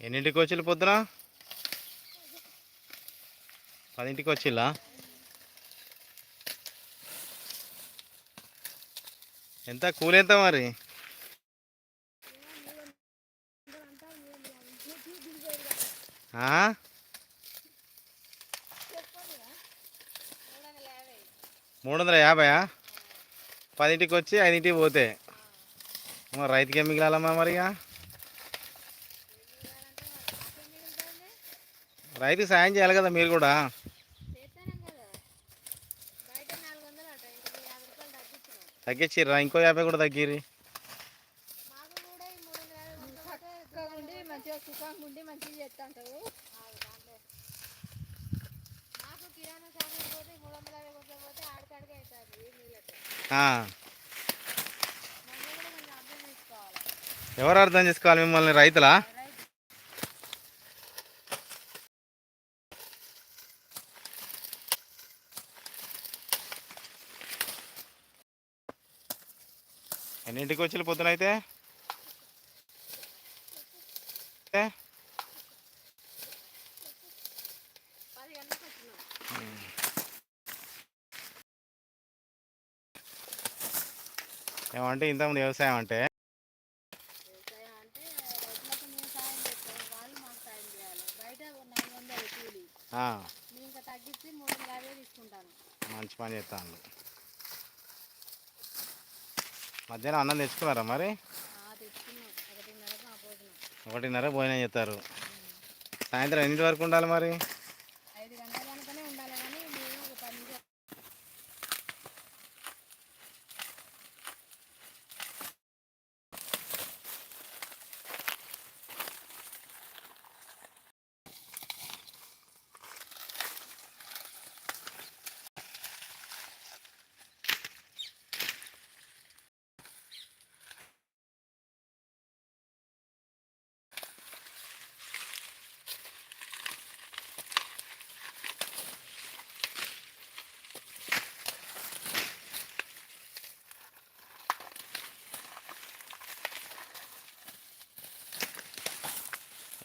ఎన్నింటికి వచ్చిల్లు పొద్దున? పదింటికి వచ్చిల్లా ఎంత? కూలి ఎంత మరి? మూడు వందల యాభైయా? పదింటికి వచ్చి ఐదింటికి పోతే. మరి రైతుకి మిగిలాలమ్మా మరిగా? రైతుకి సాయం చేయాలి కదా మీరు కూడా. తగ్గించిర్రా ఇంకో యాభై కూడా తగ్గిరి ఎవరు అర్థం చేసుకోవాలి మిమ్మల్ని రైతులా చేస్తా అంటావు నాకు కిరాణా సామాన్ పోతే మూడు వందల యాభై కొట్టే పోతే ఆడికాడికి అవుతుంది నీళ్ళకి ఆ, మనం కూడా కొంచెం అర్థం చేసుకోవాలి ఎవరు అర్థం చేసుకోవాలి మిమ్మల్ని రైతులా రైతు ఎన్నింటికి వచ్చి పొద్దున అయితే? ఏమంటే ఇంతకుముందు వ్యవసాయం అంటే? వ్యవసాయం అంటే రైతులకు మధ్యాహ్నం అన్నం తెచ్చుకున్నారా మరి? ఒకటిన్నర భోజనం చేస్తారు. సాయంత్రం ఎన్నింటి వరకు ఉండాలి మరి?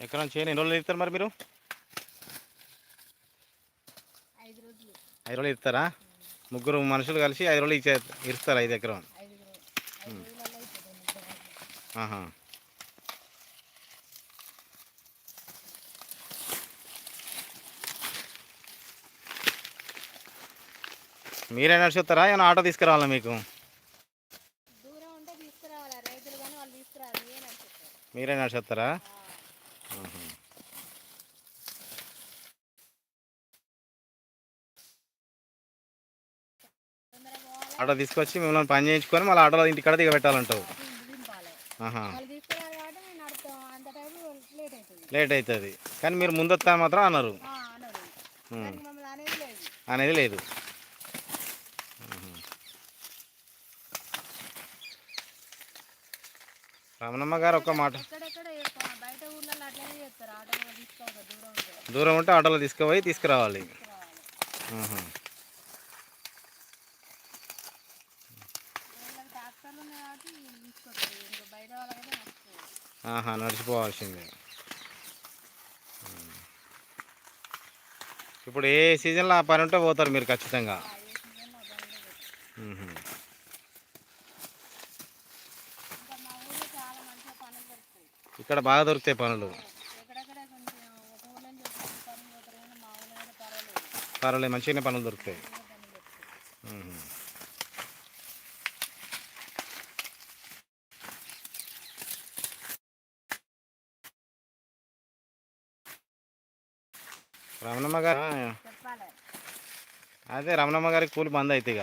ఎక్కడ నుంచి ఎన్ని రోజులు ఇస్తారు మరి మీరు? ఐదు రోజులు. ఇస్తారా ముగ్గురు మనుషులు కలిసి ఐదు రోజులు ఇచ్చే ఇస్తారు ఐదు ఎకరం. ఆహా. మీరే నడిచిస్తారా ఏమైనా ఆటో తీసుకురావాలా మీకు? దూరం ఉంటే తీసుకురావాలి రైతులు కానీ వాళ్ళు తీసుకురావాలి ఏ నడుచుతారు మీరే నడిచిస్తారా తొందరగా పోవాలి ఆటో తీసుకొచ్చి మిమ్మల్ని పని చేయించుకొని మళ్ళీ ఆటోలో ఇంటికాడ దిగబెట్టాలంటావు. లేట్ అవుతుంది. కానీ మీరు ముందు వస్తా మాత్రం అన్నారు అనేది లేదు. రమణమ్మ గారు ఒక్క మాట. దూరం ఉంటే. ఆటోలో తీసుకుపోయి తీసుకురావాలి. ఆహా నడిచిపోవాల్సిందే. ఇప్పుడు ఏ సీజన్లో ఆ పని ఉంటే పోతారు మీరు ఖచ్చితంగా? ఇక్కడ బాగా దొరుకుతాయి పనులు. పర్వాలేదు. మంచిగానే పనులు దొరుకుతాయి మంచిగా పనులు దొరుకుతాయి మ్మ్. రమణమ్మ గారు అదే రమణమ్మ గారికి కూలి బంద్ అయితే ఇక